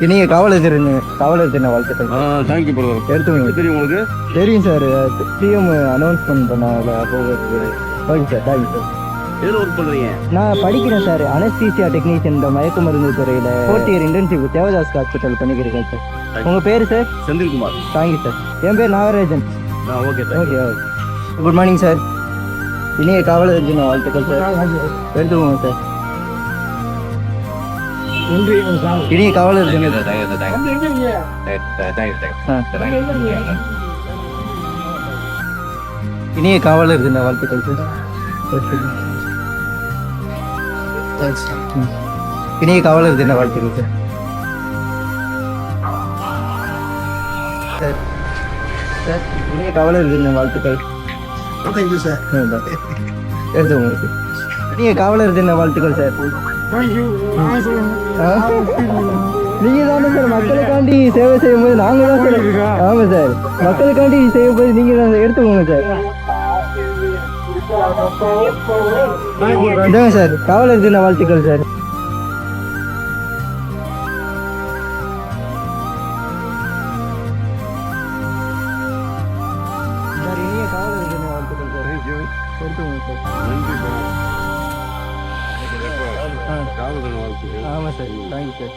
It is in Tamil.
இனிய காவலர் தின காவலர் தின வாழ்த்துக்கள் தேங்க்யூ பிரதர் எடுத்துக்கோங்க தெரியும் உங்களுக்கு? தெரியும் சார் சிஎம் அனௌன்ஸ்மெண்ட் பண்ணாங்க அப்போ okay sir thank you sir எதில் ஒர்க் பண்ணுறீங்க நான் படிக்கிறேன் சார் அனஸ்தீசியா டெக்னீஷியன் இந்த மயக்க மருந்து துறையில் fourth year internship Devadas hospital பண்ணிக்கிறேன் சார் உங்கள் பேர் sir Senthilkumar. Thank you sir என் பேர் நாகராஜன். ஆ okay okay okay good morning sir இனிய காவலர் வாழ்த்துக்கள் சார் எடுத்துக்கோங்க சார் இனிய காவலர் தின ஆ. இனிய காவலர் தின வாழ்த்துக்கள். இனிய காவலர் தின வாழ்த்துக்கள் சார். சார் சார் இனிய காவலர் தின வாழ்த்துக்கள். தேங்க்யூ சார் எடுத்துக்கோங்க. சார் இனிய காவலர் தின வாழ்த்துக்கள் சார். நீங்க தானே சார் மக்களுக்காண்டி சேவை செய்யும் போது நாங்க தான் சார் ஆமா சார். மக்களுக்காண்டி செய்யும் போது நீங்க தான் எடுத்துக்கோங்க சார். இதாங்க சார் காவலர் தின வாழ்த்துக்கள் சார் சார். ஆ. ஆமாம் சார். Thank you sir